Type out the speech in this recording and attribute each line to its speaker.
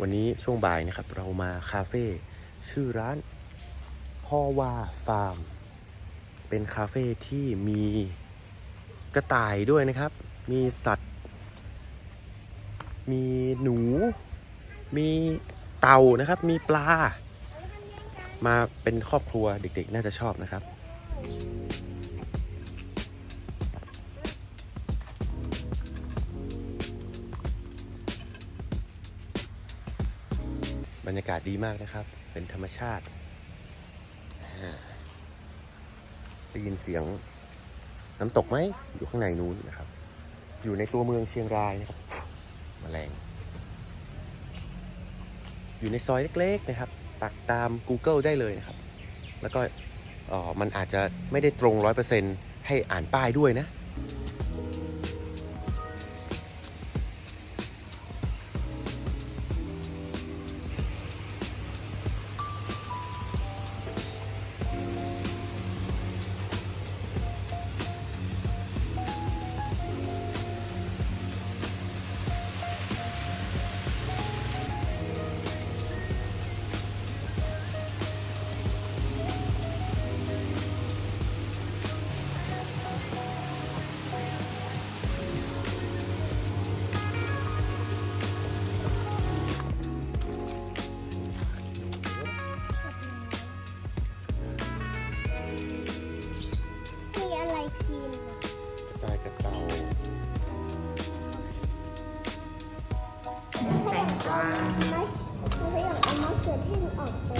Speaker 1: วันนี้ช่วงบ่ายนะครับ เรามาคาเฟ่ชื่อร้านฮอวาฟาร์ม เป็นคาเฟ่ที่มีกระต่ายด้วยนะครับ มีสัตว์ มีหนู มีเต่านะครับ มีปลา มาเป็นครอบครัวเด็กๆ น่าจะชอบนะครับ บรรยากาศดีมากนะครับ เป็นธรรมชาติ ได้ยินเสียงน้ำตกไหม อยู่ข้างในนู้นนะครับ อยู่ในตัวเมืองเชียงรายนะครับมแมลง อยู่ในซอยเล็กๆนะครับ ปักตาม Google ได้เลยนะครับ แล้วก็ออมันอาจจะไม่ได้ตรง 100%ให้อ่านป้ายด้วยนะ
Speaker 2: แตงก